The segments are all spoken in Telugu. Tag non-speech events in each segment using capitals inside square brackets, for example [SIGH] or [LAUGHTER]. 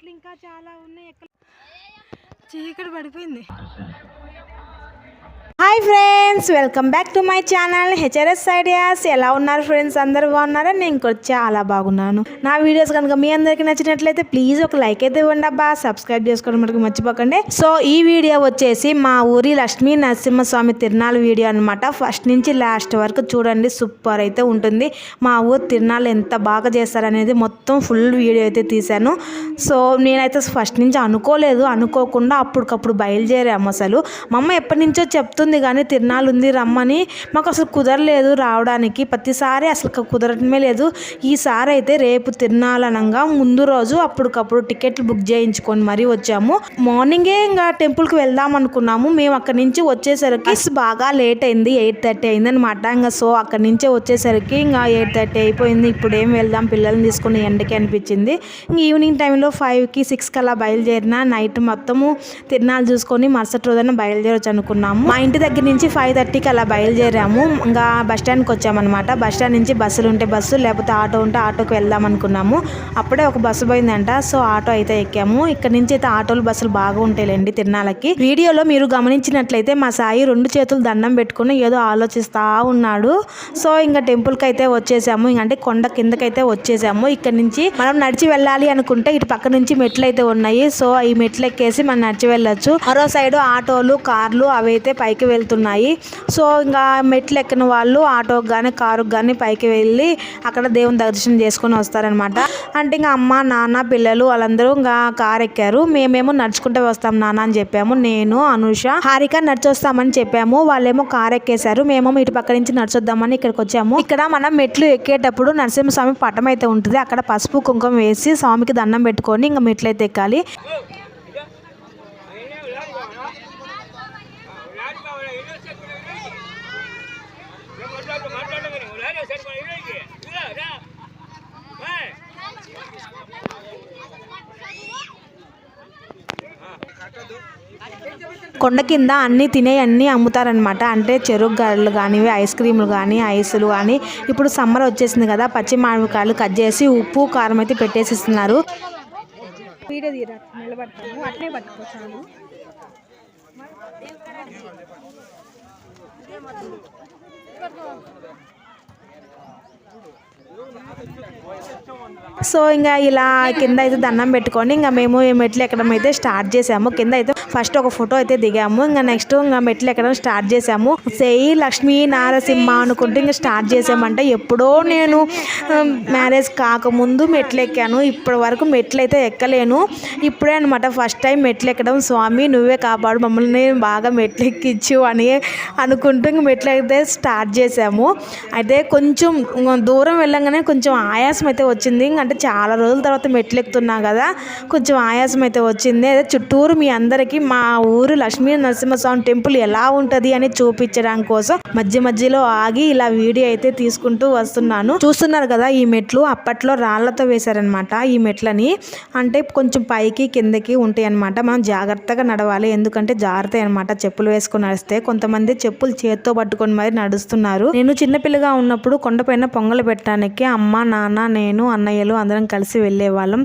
చెట్లు ఇంకా చాలా ఉన్నాయి ఎక్కడ చీకటి పడిపోయింది. Hi friends welcome back to my channel HRS ideas ఎలా ఉన్నారు ఫ్రెండ్స్ అందరు బాగున్నారా? నేను కూడా చాలా బాగున్నాను. నా వీడియోస్ కనుక మీ అందరికీ నచ్చినట్లయితే ప్లీజ్ ఒక లైక్ అయితే ఇవ్వండి అబ్బా. సబ్స్క్రైబ్ చేసుకోవడం మనకి మర్చిపోకండి. సో ఈ వీడియో వచ్చేసి మా ఊరి లక్ష్మీ నరసింహస్వామి తిరునాళ్ళ వీడియో అనమాట ఫస్ట్ నుంచి లాస్ట్ వరకు చూడండి సూపర్ అయితే ఉంటుంది. మా ఊరు తిరునాళ్ళు ఎంత బాగా చేస్తారనేది మొత్తం ఫుల్ వీడియో అయితే తీశాను. సో నేనైతే ఫస్ట్ నుంచి అనుకోలేదు. అనుకోకుండా అప్పటికప్పుడు బయలుదేరాము అసలు. మా అమ్మ ఎప్పటి నుంచో చెప్తుంది కానీ తిరునాళ్ళు ఉంది రమ్మని మాకు అసలు కుదరలేదు రావడానికి. ప్రతిసారి అసలు కుదరటమే లేదు. ఈసారి అయితే రేపు తిరునాళ్ళనంగా ముందు రోజు అప్పటికప్పుడు టికెట్లు బుక్ చేయించుకొని మరీ వచ్చాము. మార్నింగే ఇంకా టెంపుల్కి వెళ్దాం అనుకున్నాము మేము అక్కడి నుంచి వచ్చేసరికి బాగా లేట్ అయింది. ఎయిట్ థర్టీ అయింది అనమాట ఇంకా సో అక్కడి నుంచే వచ్చేసరికి ఇంకా ఎయిట్ థర్టీ అయిపోయింది. ఇప్పుడు ఏం వెళ్దాం పిల్లల్ని తీసుకుని ఎండకి అనిపించింది. ఇంక ఈవినింగ్ టైంలో ఫైవ్కి సిక్స్కి అలా బయలుదేరిన నైట్ మొత్తము తిరునాళ్ళు చూసుకొని మరుసటి రోజున బయలుదేరొచ్చు అనుకున్నాము. మా ఇంటి దగ్గర నుంచి ఫైవ్ థర్టీకి అలా బయలుదేరాము. ఇంకా బస్ స్టాండ్కి వచ్చామన్నమాట. బస్ స్టాండ్ నుంచి బస్సులు ఉంటే బస్సు లేకపోతే ఆటో ఉంటే ఆటోకి వెళ్దాం అనుకున్నాము. అప్పుడే ఒక బస్సు పోయిందంట. సో ఆటో అయితే ఎక్కాము. ఇక్కడ నుంచి అయితే ఆటోలు బస్సులు బాగా ఉంటాయిలేండి తిరునాళ్ళకి. వీడియోలో మీరు గమనించినట్లయితే మా సాయి రెండు చేతులు దండం పెట్టుకుని ఏదో ఆలోచిస్తా ఉన్నాడు. సో ఇంకా టెంపుల్కి అయితే వచ్చేసాము. అంటే కొండ కిందకైతే వచ్చేసాము. ఇక్కడ నుంచి మనం నడిచి వెళ్ళాలి అనుకుంటే ఇటు పక్క నుంచి మెట్లు అయితే ఉన్నాయి. సో ఈ మెట్లు ఎక్కేసి మనం నడిచి వెళ్ళొచ్చు. మరో సైడ్ ఆటోలు కార్లు అవి అయితే పైకి వెళ్తున్నాయి. సో ఇంకా మెట్లు ఎక్కిన వాళ్ళు ఆటోకి కానీ కారుకి కానీ పైకి వెళ్ళి అక్కడ దేవుని దర్శనం చేసుకొని వస్తారనమాట. అంటే ఇంకా అమ్మ నాన్న పిల్లలు వాళ్ళందరూ ఇంకా కారు ఎక్కారు. మేమేమో నడుచుకుంటూ వస్తాం నాన్న అని చెప్పాము. నేను అనుష హారిక నడిచొస్తామని చెప్పాము. వాళ్ళేమో కారు ఎక్కేశారు. మేమేమో ఇటు పక్క నుంచి నడిచొద్దామని ఇక్కడికి వచ్చాము. ఇక్కడ మనం మెట్లు ఎక్కేటప్పుడు నరసింహస్వామి పటం అయితే ఉంటుంది. అక్కడ పసుపు కుంకుమ వేసి స్వామికి దండం పెట్టుకొని ఇంకా మెట్లు అయితే ఎక్కాలి. కొండ కింద అన్ని తినే అన్ని అమ్ముతారనమాట అంటే చెరుకు గారెలు కానీ ఐస్ క్రీములు కానీ ఐసులు కానీ ఇప్పుడు సమ్మర్ వచ్చేసింది కదా పచ్చి మామిడికాయలు కట్ చేసి ఉప్పు కారం అయితే పెట్టేసిస్తున్నారు. వీడియో తీరా నిలబడతాము అట్లే పట్టుకోసాను సో ఇంకా ఇలా కింద అయితే దండం పెట్టుకొని ఇంకా మేము ఈ మెట్లు ఎక్కడం అయితే స్టార్ట్ చేసాము. కింద అయితే ఫస్ట్ ఒక ఫోటో అయితే దిగాము. ఇంకా నెక్స్ట్ ఇంకా మెట్లు ఎక్కడం స్టార్ట్ చేసాము. సేయి లక్ష్మీ నారసింహ అనుకుంటే ఇంకా స్టార్ట్ చేసామంటే ఎప్పుడో నేను మ్యారేజ్ కాకముందు మెట్లు ఎక్కాను. ఇప్పటి వరకు మెట్లు అయితే ఎక్కలేను. ఇప్పుడే అనమాట ఫస్ట్ టైం మెట్లు ఎక్కడం. స్వామి నువ్వే కాపాడు. మమ్మల్ని బాగా మెట్లు ఎక్కించు అని అనుకుంటూ ఇంక మెట్లు అయితే స్టార్ట్ చేసాము. అయితే కొంచెం దూరం వెళ్ళంగానే కొంచెం ఆయాసం అయితే వచ్చింది. అంటే చాలా రోజుల తర్వాత మెట్లు ఎక్కుతున్నా కదా కొంచెం ఆయాసం అయితే వచ్చింది. అదే చుట్టూరు మీ అందరికీ మా ఊరు లక్ష్మీ నరసింహస్వామి టెంపుల్ ఎలా ఉంటుంది అని చూపించడం కోసం మధ్య మధ్యలో ఆగి ఇలా వీడియో అయితే తీసుకుంటూ వస్తున్నాను. చూస్తున్నారు కదా ఈ మెట్లు అప్పట్లో రాళ్ళతో వేశారనమాట ఈ మెట్లని అంటే కొంచెం పైకి కిందకి ఉంటాయి అనమాట మనం జాగ్రత్తగా నడవాలి ఎందుకంటే జాగ్రత్త అనమాట చెప్పులు వేసుకొని నడిస్తే కొంతమంది చెప్పులు చేత్తో పట్టుకొని మరి నడుస్తున్నారు. నేను చిన్నపిల్లగా ఉన్నప్పుడు కొండపైన పొంగలు పెట్టడానికి అమ్మ నాన్న నేను అన్నయ్యలు అందరం కలిసి వెళ్ళే వాళ్ళం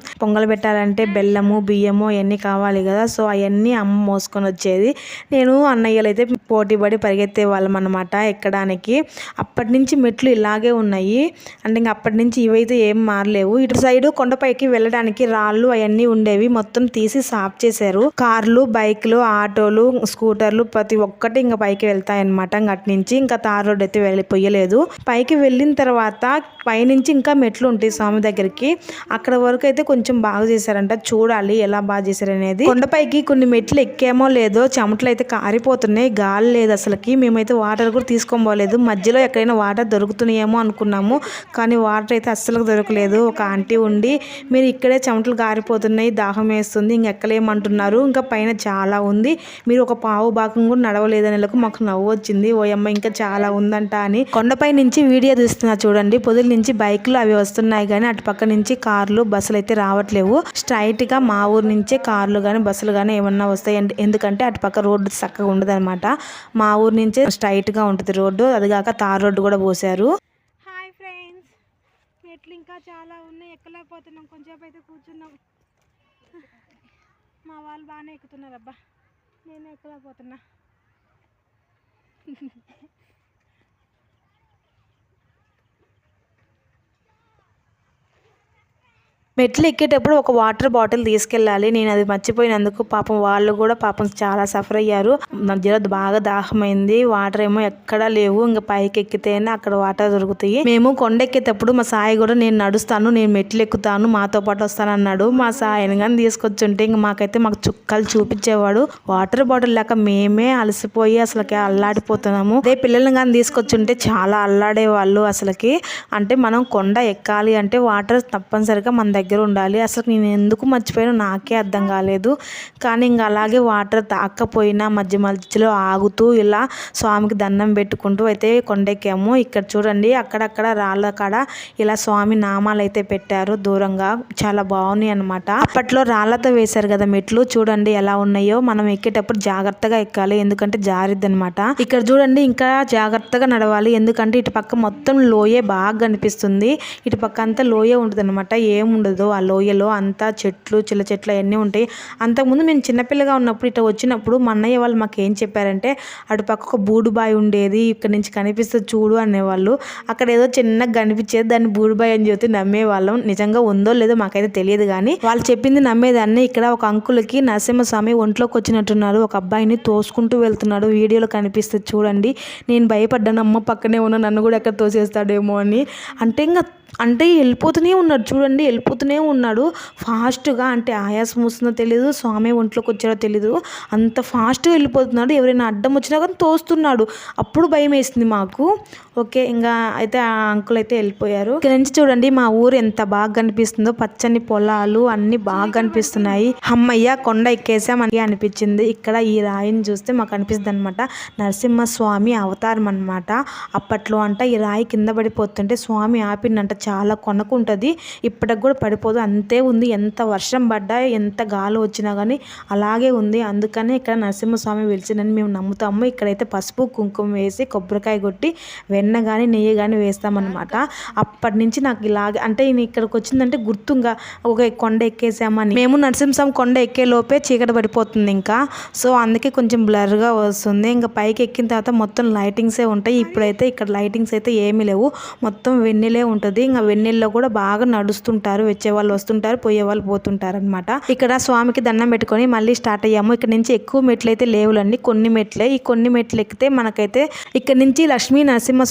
పెట్టాలంటే బెల్లము బియ్యము అవన్నీ కావాలి కదా. సో అవన్నీ అమ్మ మోసుకొని వచ్చేది. నేను అన్నయ్యలు అయితే పోటీ పడి పరిగెత్తే వాళ్ళం అనమాట ఎక్కడానికి. అప్పటి నుంచి మెట్లు ఇలాగే ఉన్నాయి. అంటే ఇంకా అప్పటి నుంచి ఇవైతే ఏం మారలేవు. ఇటు సైడ్ కొండపైకి వెళ్ళడానికి రాళ్ళు అవన్నీ ఉండేవి. మొత్తం తీసి సాఫ్ చేశారు. కార్లు బైక్లు ఆటోలు స్కూటర్లు ప్రతి ఒక్కటి ఇంకా పైకి వెళ్తాయి అనమాట అటు నుంచి. ఇంకా తార్ రోడ్ అయితే వెళ్ళిపోయలేదు పైకి వెళ్ళిన తర్వాత పైనుంచి ఇంకా మెట్లు ఉంటాయి స్వామి. దగ్గరికి. అక్కడ వరకు అయితే కొంచెం బాగా చేశారంట. చూడాలి ఎలా బాగా చేశారనేది కొండపైకి కొన్ని మెట్లు ఎక్కామో లేదో చెమటలు అయితే కారిపోతున్నాయి. గాలి లేదు అసలుకి. మేమైతే వాటర్ కూడా తీసుకోబోలేదు మధ్యలో ఎక్కడైనా వాటర్ దొరుకుతున్నాయేమో అనుకున్నాము. కానీ వాటర్ అయితే అస్సలు దొరకలేదు. ఒక ఆంటీ ఉండి మీరు ఇక్కడే చెమటలు కారిపోతున్నాయి. దాహం వేస్తుంది. ఇంకెక్కలేమంటున్నారు ఇంకా పైన చాలా ఉంది. మీరు ఒక పావు భాగం కూడా నడవలేదనేలకు మాకు నవ్వు వచ్చింది. ఓయమ్మ ఇంకా చాలా ఉందంట అని. కొండపై నుంచి వీడియో తీస్తున్నా చూడండి. పొదుల నుంచి బైక్లు అవి వస్తున్నాయి కానీ అటు పక్క నుంచి కార్లు బస్సులు అయితే రావట్లేవు. స్ట్రైట్గా మా ఊరు నుంచే కార్లు కానీ బస్సులు కానీ ఏమన్నా వస్తాయి. ఎందుకంటే అటు పక్క రోడ్డు చక్కగా ఉండదు అనమాట మా ఊరు నుంచే స్ట్రైట్గా ఉంటుంది రోడ్డు. అది కాక తార్ రోడ్డు కూడా పోసారు హాయ్ ఫ్రెండ్స్ మెట్లు ఇంకా చాలా ఉన్నాయి. ఎక్కలేకపోతున్నాం. కొంచెంసేపు అయితే కూర్చున్నాం. [LAUGHS] మా వాళ్ళు బాగానే ఎక్కుతున్నారు అబ్బా. నేను ఎక్కలేకపోతున్నా. [LAUGHS] మెట్లు ఎక్కేటప్పుడు ఒక వాటర్ బాటిల్ తీసుకెళ్ళాలి. నేను అది మర్చిపోయినందుకు పాపం వాళ్ళు కూడా పాపం చాలా సఫర్ అయ్యారు. మధ్యలో బాగా దాహమైంది. వాటర్ ఏమో ఎక్కడా లేవు. ఇంకా పైకి ఎక్కితేనే అక్కడ వాటర్ దొరుకుతాయి. మేము కొండ ఎక్కేటప్పుడు మా సాయి కూడా నేను నడుస్తాను నేను మెట్లు ఎక్కుతాను మాతో పాటు వస్తాను అన్నాడు. మా సాయిని కానీ తీసుకొచ్చుంటే ఇంక మాకైతే మాకు చుక్కలు చూపించేవాడు. వాటర్ బాటిల్ లేక మేమే అలసిపోయి అసలుకి అల్లాడిపోతున్నాము. అదే పిల్లల్ని కానీ తీసుకొచ్చుంటే చాలా అల్లాడే వాళ్ళు అసలుకి. అంటే మనం కొండ ఎక్కాలి అంటే వాటర్ తప్పనిసరిగా మన దగ్గర దగ్గర ఉండాలి. అసలు నేను ఎందుకు మర్చిపోయాను నాకే అర్థం కాలేదు. కానీ ఇంకా అలాగే వాటర్ తాకపోయినా మధ్య మధ్యలో ఆగుతూ ఇలా స్వామికి దండం పెట్టుకుంటూ అయితే కొండెక్కాము. ఇక్కడ చూడండి అక్కడక్కడ రాళ్ళ కాడ ఇలా స్వామి నామాలు అయితే పెట్టారు. దూరంగా చాలా బాగున్నాయి అనమాట అప్పట్లో రాళ్ళతో వేశారు కదా మెట్లు. చూడండి ఎలా ఉన్నాయో. మనం ఎక్కేటప్పుడు జాగ్రత్తగా ఎక్కాలి. ఎందుకంటే జారిద్ది అనమాట ఇక్కడ చూడండి ఇంకా జాగ్రత్తగా నడవాలి. ఎందుకంటే ఇటు పక్క మొత్తం లోయే బాగా కనిపిస్తుంది. ఇటు పక్క అంతా లోయే ఉంటుంది అనమాట ఏముండదు. ఆ లోయలో అంతా చెట్లు చిల్ల చెట్లు అవన్నీ ఉంటాయి. అంతకుముందు మేము చిన్నపిల్లగా ఉన్నప్పుడు ఇట్లా వచ్చినప్పుడు మా అన్నయ్య వాళ్ళు మాకు ఏం చెప్పారంటే అటు పక్క ఒక బూడుబాయ్ ఉండేది ఇక్కడ నుంచి కనిపిస్తుంది చూడు అనేవాళ్ళు. అక్కడ ఏదో చిన్నగా కనిపించేది దాన్ని బూడుబాయ్ అని చెప్పి నమ్మేవాళ్ళం. నిజంగా ఉందో లేదో మాకైతే తెలియదు కానీ వాళ్ళు చెప్పింది నమ్మేదాన్ని. ఇక్కడ ఒక అంకులకి నరసింహస్వామి ఒంట్లోకి వచ్చినట్టున్నారు. ఒక అబ్బాయిని తోసుకుంటూ వెళ్తున్నాడు. వీడియోలో కనిపిస్తుంది చూడండి. నేను భయపడ్డాను అమ్మ పక్కనే ఉన్న నన్ను కూడా ఎక్కడ తోసేస్తాడేమో అని. అంటే ఇంకా అంటే వెళ్ళిపోతూనే ఉన్నాడు చూడండి వెళ్ళిపోతూనే ఉన్నాడు. ఫాస్ట్గా అంటే ఆయాసం వస్తుందో తెలియదు స్వామి ఒంట్లోకి వచ్చాడో తెలియదు అంత ఫాస్ట్గా వెళ్ళిపోతున్నాడు. ఎవరైనా అడ్డం వచ్చినా కానీ తోస్తున్నాడు. అప్పుడు భయం వేసింది మాకు. ఓకే ఇంకా అయితే ఆ అంకుల్ అయితే వెళ్ళిపోయారు. ఇక్కడ నుంచి చూడండి మా ఊరు ఎంత బాగా కనిపిస్తుందో. పచ్చని పొలాలు అన్ని బాగా కనిపిస్తున్నాయి. అమ్మయ్య కొండ ఎక్కేసామని అనిపించింది. ఇక్కడ ఈ రాయిని చూస్తే మాకు అనిపిస్తుంది అనమాట నరసింహస్వామి అవతారం అనమాట అప్పట్లో అంట ఈ రాయి కింద పడిపోతుంటే స్వామి ఆపిండంట. చాలా కొనకుంటుంది. ఇప్పటికి కూడా పడిపోదు. అంతే ఉంది. ఎంత వర్షం పడ్డా ఎంత గాలి వచ్చినా కానీ అలాగే ఉంది. అందుకనే ఇక్కడ నరసింహస్వామి వెలిచిందని మేము నమ్ముతాము. ఇక్కడైతే పసుపు కుంకుమ వేసి కొబ్బరికాయ కొట్టి వెన్న వెన్న కానీ నెయ్యి కానీ వేస్తామన్నమాట. అప్పటి నుంచి నాకు ఇలాగే అంటే నేను ఇక్కడికి వచ్చిందంటే గుర్తుంగా ఒక కొండ ఎక్కేసామని. మేము నరసింహస్వామి కొండ ఎక్కే లోపే చీకటి పడిపోతుంది ఇంకా. సో అందుకే కొంచెం బ్లర్గా వస్తుంది. ఇంకా పైకి ఎక్కిన తర్వాత మొత్తం లైటింగ్సే ఉంటాయి. ఇప్పుడైతే ఇక్కడ లైటింగ్స్ అయితే ఏమీ లేవు. మొత్తం వెన్నెలే ఉంటుంది. ఇంకా వెన్నెల్లో కూడా బాగా నడుస్తుంటారు. వచ్చే వాళ్ళు వస్తుంటారు పోయే వాళ్ళు పోతుంటారు అనమాట ఇక్కడ స్వామికి దండం పెట్టుకొని మళ్ళీ స్టార్ట్ అయ్యాము. ఇక్కడ నుంచి ఎక్కువ మెట్లు అయితే లేవులండి. కొన్ని మెట్లే. ఈ కొన్ని మెట్లు ఎక్కితే మనకైతే ఇక్కడ నుంచి లక్ష్మీ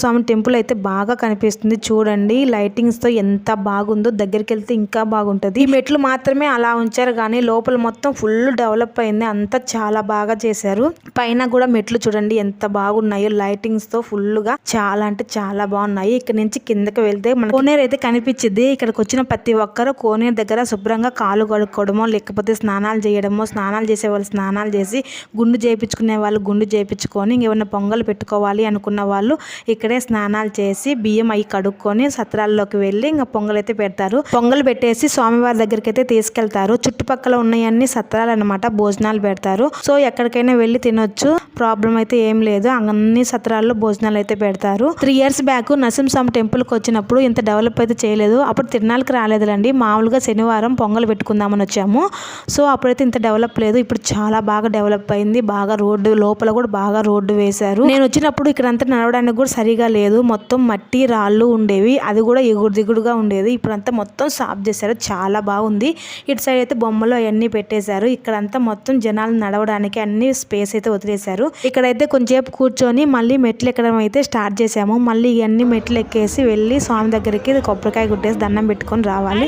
స్వామి టెంపుల్ అయితే బాగా కనిపిస్తుంది. చూడండి లైటింగ్స్తో ఎంత బాగుందో. దగ్గరికి వెళ్తే ఇంకా బాగుంటది. ఈ మెట్లు మాత్రమే అలా ఉంచారు కానీ లోపల మొత్తం ఫుల్ డెవలప్ అయింది. అంతా చాలా బాగా చేశారు. పైన కూడా మెట్లు చూడండి ఎంత బాగున్నాయో. లైటింగ్స్తో ఫుల్గా చాలా అంటే చాలా బాగున్నాయి. ఇక్కడ నుంచి కిందకి వెళ్తే మన కోనేరు అయితే కనిపించింది. ఇక్కడికి వచ్చిన ప్రతి ఒక్కరు కోనేరు దగ్గర శుభ్రంగా కాలు కడుక్కోవడమో లేకపోతే స్నానాలు చేయడమో స్నానాలు చేసే వాళ్ళు స్నానాలు చేసి గుండు చేయించుకునే వాళ్ళు గుండు చేయించుకొని ఇంకేమైనా పొంగలు పెట్టుకోవాలి అనుకున్న వాళ్ళు ఇక్కడే స్నానాలు చేసి బియ్యం అవి కడుక్కొని సత్రాల్లోకి వెళ్ళి ఇంకా పొంగల్ అయితే పెడతారు. పొంగల్ పెట్టేసి స్వామివారి దగ్గరికి అయితే తీసుకెళ్తారు. చుట్టుపక్కల ఉన్నాయన్ని సత్రాలు అనమాట భోజనాలు పెడతారు. సో ఎక్కడికైనా వెళ్ళి తినొచ్చు. ప్రాబ్లం అయితే ఏం లేదు. అన్ని సత్రాల్లో భోజనాలు అయితే పెడతారు. త్రీ ఇయర్స్ బ్యాక్ నరసింహస్వామి టెంపుల్కి వచ్చినప్పుడు ఇంత డెవలప్ అయితే చేయలేదు. అప్పుడు తిరునాళ్ళకి రాలేదులండి. మామూలుగా శనివారం పొంగల్ పెట్టుకుందామని వచ్చాము. సో అప్పుడైతే ఇంత డెవలప్ లేదు. ఇప్పుడు చాలా బాగా డెవలప్ అయింది. బాగా రోడ్డు లోపల కూడా బాగా రోడ్డు వేశారు. నేను వచ్చినప్పుడు ఇక్కడ అంతా నడవడానికి కూడా సరిగా లేదు. మొత్తం మట్టి రాళ్ళు ఉండేవి. అది కూడా ఎగురు దిగుడుగా ఉండేది. ఇప్పుడంతా మొత్తం సాఫ్ చేశారు. చాలా బాగుంది. ఇటు సైడ్ అయితే బొమ్మలు అవన్నీ పెట్టేశారు. ఇక్కడంతా మొత్తం జనాలు నడవడానికి అన్ని స్పేస్ అయితే వదిలేశారు. ఇక్కడైతే కొంచెంసేపు కూర్చొని మళ్ళీ మెట్లు ఎక్కడం అయితే స్టార్ట్ చేసాము మళ్ళీ ఇవన్నీ మెట్లు ఎక్కేసి వెళ్ళి స్వామి దగ్గరికి కొబ్బరికాయ గుట్టేసి దండం పెట్టుకొని రావాలి.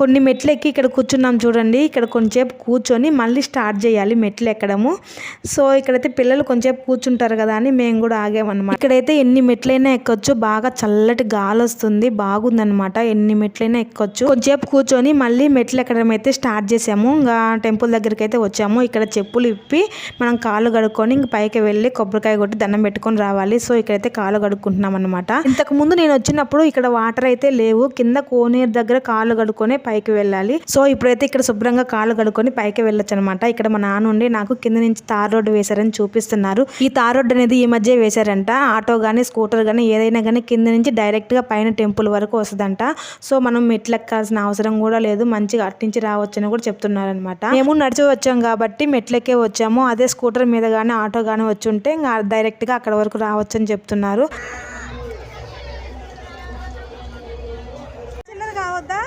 కొన్ని మెట్లు ఎక్కి ఇక్కడ కూర్చున్నాం చూడండి. ఇక్కడ కొంచెంసేపు కూర్చొని మళ్ళీ స్టార్ట్ చేయాలి మెట్లు ఎక్కడము. సో ఇక్కడైతే పిల్లలు కొంచెంసేపు కూర్చుంటారు కదా అని మేము కూడా ఆగామన్నమాట. ఇక్కడైతే ఎన్ని మెట్లైనా ఎక్కొచ్చు. బాగా చల్లటి గాలి వస్తుంది. బాగుందనమాట ఎన్ని మెట్లైనా ఎక్కొచ్చు. కొంచెంసేపు కూర్చొని మళ్ళీ మెట్లు ఎక్కడం అయితే స్టార్ట్ చేసాము. ఇంకా టెంపుల్ దగ్గరికి అయితే వచ్చాము. ఇక్కడ చెప్పులు ఇప్పి మనం కాళ్ళు కడుక్కొని ఇంక పైకి వెళ్ళి కొబ్బరికాయ కొట్టి దండం పెట్టుకొని రావాలి. సో ఇక్కడైతే కాలు కడుక్కుంటున్నాం అనమాట ఇంతకు ముందు నేను వచ్చినప్పుడు ఇక్కడ వాటర్ అయితే లేవు. కింద కోనేరు దగ్గర కాళ్ళు కడుక్కొని పైకి వెళ్ళాలి. సో ఇప్పుడైతే ఇక్కడ శుభ్రంగా కాళ్ళు కడుక్కొని పైకి వెళ్ళొచ్చు అనమాట ఇక్కడ మా నాన్న ఉండి నాకు కింద నుంచి తార్ రోడ్డు వేశారని చూపిస్తున్నారు. ఈ తార్ రోడ్డు అనేది ఈ మధ్య వేశారంట. ఆటో గానీ స్కూటర్ గానీ ఏదైనా కానీ కింద నుంచి డైరెక్ట్గా పైన టెంపుల్ వరకు వస్తుందంట. సో మనం మెట్లు ఎక్కాల్సిన అవసరం కూడా లేదు. మంచిగా అట్టించి రావచ్చు అని కూడా చెప్తున్నారు అనమాట మేము నడిచి వచ్చాం కాబట్టి మెట్లకే వచ్చాము. అదే స్కూటర్ మీద కానీ ఆటో కానీ వచ్చి ఉంటే ఇంకా డైరెక్ట్గా అక్కడ వరకు రావచ్చు అని చెప్తున్నారు. చిల్లర కావద్దా?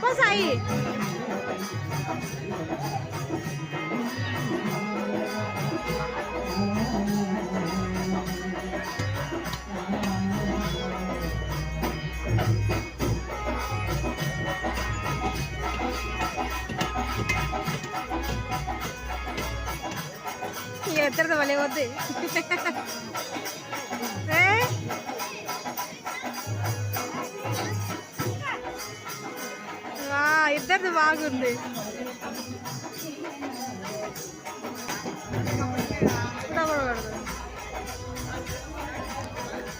పో సాయి ఇద్దరిది భలే వద్దు ఇద్దరిది బాగుంది.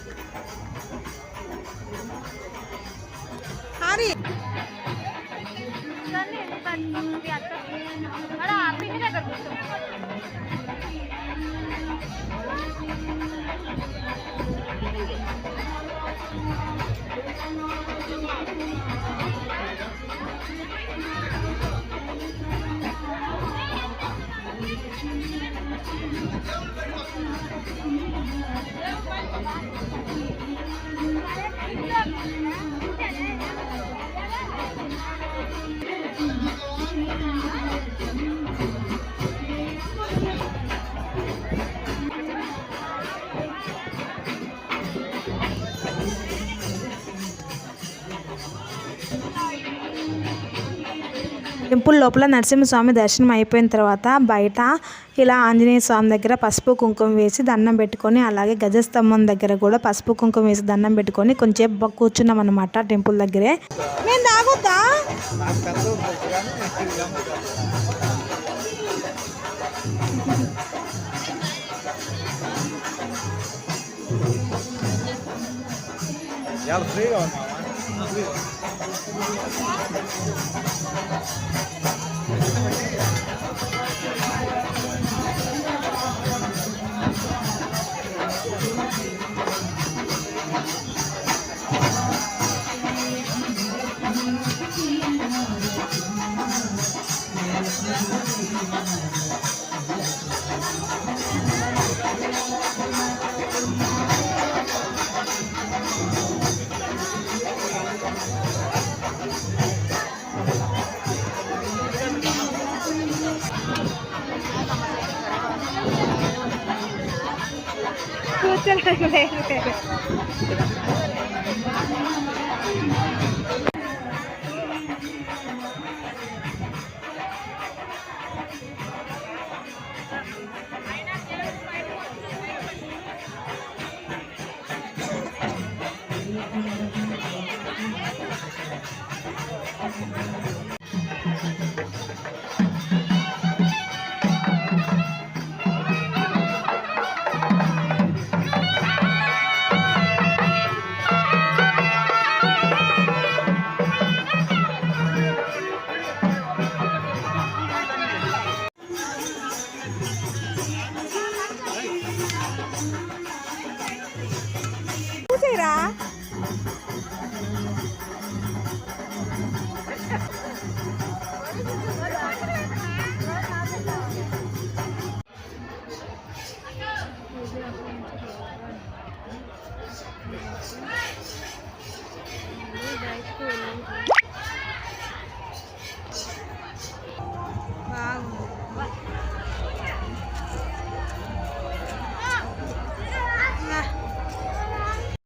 なに? టెంపుల్ లోపల నరసింహస్వామి దర్శనం అయిపోయిన తర్వాత బయట ఇలా ఆంజనేయ స్వామి దగ్గర పసుపు కుంకుమ వేసి దండం పెట్టుకొని అలాగే గజస్తంభం దగ్గర కూడా పసుపు కుంకుమ వేసి దండం పెట్టుకొని కొంచెం కూర్చున్నాం అనమాట టెంపుల్ దగ్గరే. నేను ఇవాళ ఫ్రీగా Thank you.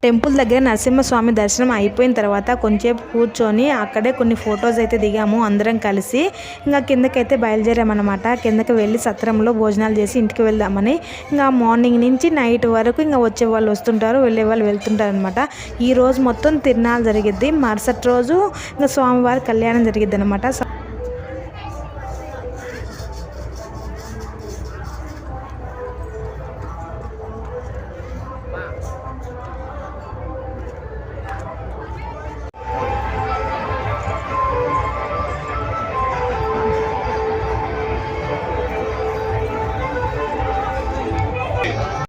Temple దగ్గర నరసింహస్వామి దర్శనం అయిపోయిన తర్వాత కొంచెంసేపు కూర్చొని అక్కడే కొన్ని ఫొటోస్ అయితే దిగాము అందరం కలిసి. ఇంకా కిందకైతే బయలుదేరామన్నమాట. కిందకి వెళ్ళి సత్రంలో భోజనాలు చేసి ఇంటికి వెళ్దామని. ఇంకా మార్నింగ్ నుంచి నైట్ వరకు ఇంకా వచ్చే వాళ్ళు వస్తుంటారు వెళ్ళే వాళ్ళు వెళ్తుంటారు అనమాట ఈ రోజు మొత్తం తిరణాలు జరిగిద్ది. మరుసటి రోజు ఇంకా స్వామివారి కళ్యాణం జరిగిద్ది అనమాట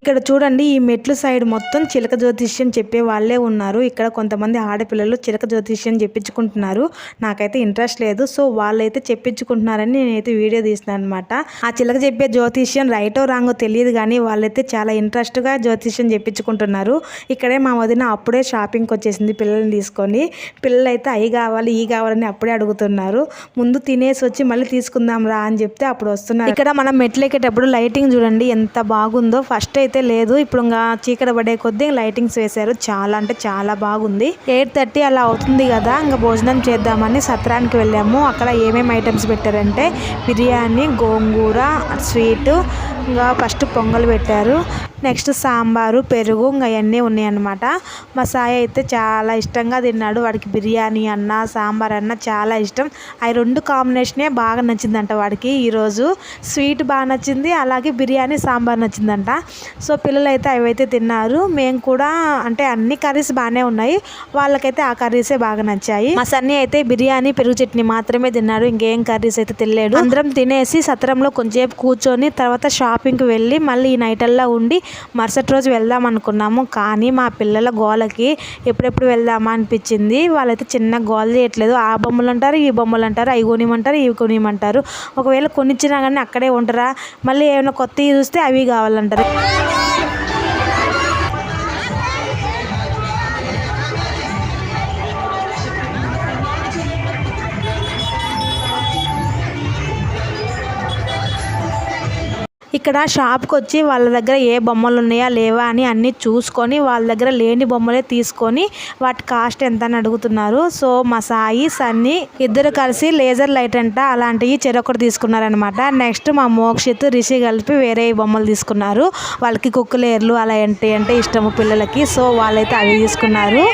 ఇక్కడ చూడండి ఈ మెట్లు సైడ్ మొత్తం చిలక జ్యోతిష్యం చెప్పే వాళ్ళే ఉన్నారు. ఇక్కడ కొంతమంది ఆడపిల్లలు చిలక జ్యోతిష్యం చెప్పించుకుంటున్నారు. నాకైతే ఇంట్రెస్ట్ లేదు. సో వాళ్ళైతే చెప్పించుకుంటున్నారని నేనైతే వీడియో తీసినాను అనమాట ఆ చిలక చెప్పే జ్యోతిష్యం రైటో రాంగో తెలియదు కానీ వాళ్ళైతే చాలా ఇంట్రెస్ట్గా జ్యోతిష్యం చెప్పించుకుంటున్నారు. ఇక్కడే మా వదిన అప్పుడే షాపింగ్కి వచ్చేసింది పిల్లల్ని తీసుకొని. పిల్లలు అయితే అవి కావాలి ఈ కావాలని అప్పుడే అడుగుతున్నారు. ముందు తినేసి వచ్చి మళ్ళీ తీసుకుందాం రా అని చెప్తే అప్పుడు వస్తున్నారు. ఇక్కడ మనం మెట్లు ఎక్కేటప్పుడు లైటింగ్ చూడండి ఎంత బాగుందో. ఫస్ట్ అయితే లేదు. ఇప్పుడు ఇంకా చీకటి పడే కొద్దీ లైటింగ్స్ వేశారు. చాలా అంటే చాలా బాగుంది. ఎయిట్ థర్టీ అలా అవుతుంది కదా ఇంకా భోజనం చేద్దామని సత్రానికి వెళ్ళాము. అక్కడ ఏమేమి ఐటమ్స్ పెట్టారంటే బిర్యానీ గోంగూర స్వీట్ ఇంకా ఫస్ట్ పొంగల్ పెట్టారు. నెక్స్ట్ సాంబారు పెరుగు ఇంకా అవన్నీ ఉన్నాయన్నమాట. మా సాయి అయితే చాలా ఇష్టంగా తిన్నాడు. వాడికి బిర్యానీ అన్న సాంబార్ అన్న చాలా ఇష్టం. అవి రెండు కాంబినేషనే బాగా నచ్చిందంట వాడికి. ఈరోజు స్వీట్ బాగా నచ్చింది అలాగే బిర్యానీ సాంబార్ నచ్చిందంట. సో పిల్లలు అయితే అవైతే తిన్నారు. మేము కూడా అంటే అన్ని కర్రీస్ బాగానే ఉన్నాయి. వాళ్ళకైతే ఆ కర్రీసే బాగా నచ్చాయి. మా సన్నీ అయితే బిర్యానీ పెరుగు చట్నీ మాత్రమే తిన్నాడు. ఇంకేం కర్రీస్ అయితే తినలేడు. అందరం తినేసి సత్రంలో కొంచెంసేపు కూర్చొని తర్వాత షాపింగ్కి వెళ్ళి మళ్ళీ ఈ నైట్ అల్లా ఉండి మరుసటి రోజు వెళ్దాం అనుకున్నాము కానీ మా పిల్లల గోలకి ఎప్పుడెప్పుడు వెళ్దామా అనిపించింది. వాళ్ళైతే చిన్న గోల చేయట్లేదు. ఆ బొమ్మలు అంటారు ఈ బొమ్మలు అంటారు అవి కొనిమంటారు ఇవి కొనిమంటారు. ఒకవేళ కొనిచ్చినా కానీ అక్కడే ఉంటారా మళ్ళీ ఏమైనా కొత్తవి చూస్తే అవి కావాలంటారు. ఇక్కడ షాప్కి వచ్చి వాళ్ళ దగ్గర ఏ బొమ్మలు ఉన్నాయా లేవా అని అన్నీ చూసుకొని వాళ్ళ దగ్గర లేని బొమ్మలే తీసుకొని వాటి కాస్ట్ ఎంత అని అడుగుతున్నారు. సో మా సాయి సన్ని ఇద్దరు కలిసి లేజర్ లైట్ అంట అలాంటివి చెరొకటి తీసుకున్నారనమాట నెక్స్ట్ మా మోక్షిత్ రిషి కలిపి వేరే బొమ్మలు తీసుకున్నారు. వాళ్ళకి కుక్కలేర్లు అలా ఏంటి అంటే ఇష్టము పిల్లలకి. సో వాళ్ళైతే అవి తీసుకున్నారు.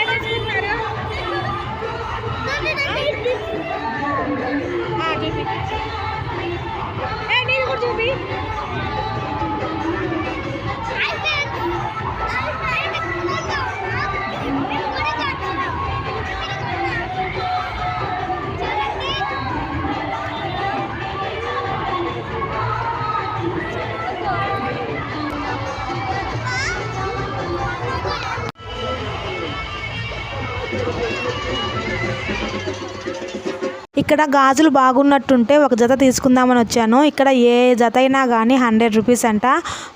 ఇక్కడ గాజులు బాగున్నట్టుంటే ఒక జత తీసుకుందామని వచ్చాను. ఇక్కడ ఏ జత అయినా కానీ హండ్రెడ్ రూపీస్ అంట.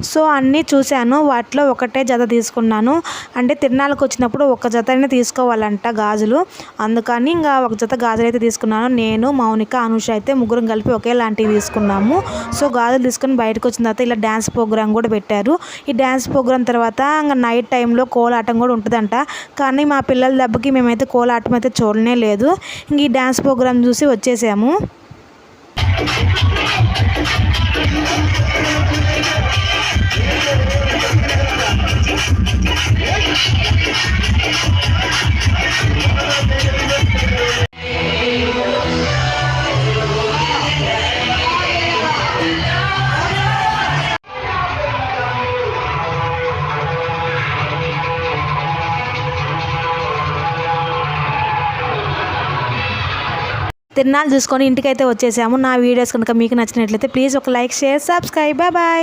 సో అన్నీ చూశాను. వాటిలో ఒకటే జత తీసుకున్నాను. అంటే తిరునాళ్ళకి వచ్చినప్పుడు ఒక జత అయినా తీసుకోవాలంట గాజులు. అందుకని ఇంకా ఒక జత గాజులు అయితే తీసుకున్నాను. నేను మౌనిక అనుష అయితే ముగ్గురం కలిపి ఒకేలాంటివి తీసుకున్నాము. సో గాజులు తీసుకొని బయటకు వచ్చిన తర్వాత ఇలా డ్యాన్స్ ప్రోగ్రామ్ కూడా పెట్టారు. ఈ డ్యాన్స్ ప్రోగ్రామ్ తర్వాత ఇంకా నైట్ టైంలో కోలాటం కూడా ఉంటుందంట. కానీ మా పిల్లల దెబ్బకి మేమైతే కోలాటం అయితే చూడనే లేదు. ఇంక ఈ డ్యాన్స్ ప్రోగ్రామ్ చూసి వచ్చేసాము. తిరునాలు చూసుకొని ఇంటికైతే వచ్చేసాము. నా వీడియోస్ కనుక మీకు నచ్చినట్లయితే ప్లీజ్ ఒక లైక్ షేర్ సబ్స్క్రైబ్. బాయ్.